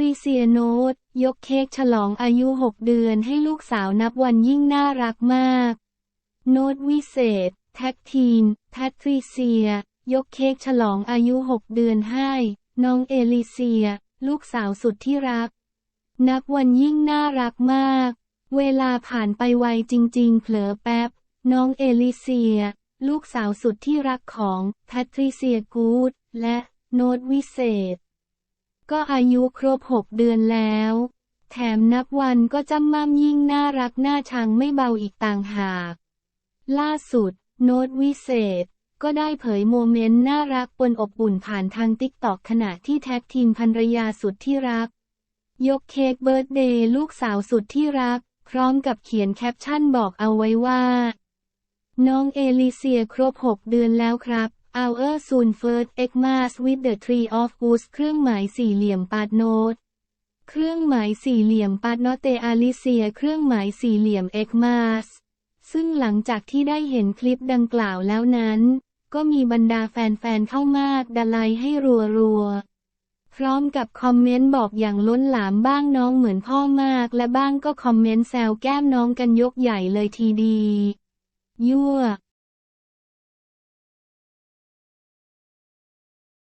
ริเซียโนตยกเค้กฉลองอายุ 6 เดือนให้ลูกสาวนับวันยิ่งน่ารักมาก โนตวิเศษ แท็กทีมแพทริเซีย ยกเค้กฉลองอายุ 6 เดือนให้ น้องเอลิเซีย ลูกสาวสุดที่รัก นับวันยิ่งน่ารักมาก เวลาผ่านไปไวจริง ๆ เผลอแป๊บ น้องเอลิเซีย ลูกสาวสุดที่รักของแพทริเซียกูดและโนตวิเศษ ก็อายุครบหกเดือนแล้ว แถมนับวันก็จ้ำม่ำยิ่งน่ารักน่าชังไม่เบาอีกต่างหาก ล่าสุด โน้ตวิเศษ ก็ได้เผยโมเมนต์น่ารักปนอบอุ่นผ่านทางติ๊กตอกขณะที่แท็กทีมภรรยาสุดที่รัก ยกเค้กเบิร์ตเดย์ลูกสาวสุดที่รัก พร้อมกับเขียนแคปชั่นบอกเอาไว้ว่า น้องเอลิเซียครบ6เดือนแล้วครับ Our soon first Xmas with the tree of goods เครื่องหมายสี่เหลี่ยมปาดโนตเครื่องหมายสี่เหลี่ยมปาดโนเตอาลิเซีย เครื่องหมายสี่เหลี่ยม Xmas ซึ่งหลังจากที่ได้เห็นคลิปดังกล่าวแล้วนั้น ก็มีบรรดาแฟนๆเข้ามากดาไลค์ให้รัวๆ พร้อมกับคอมเมนต์บอกอย่างล้นหลามบ้างน้องเหมือนพ่อมาก และบ้างก็คอมเมนต์แซวแก้มน้องกันยกใหญ่เลยทีดี ยั่ว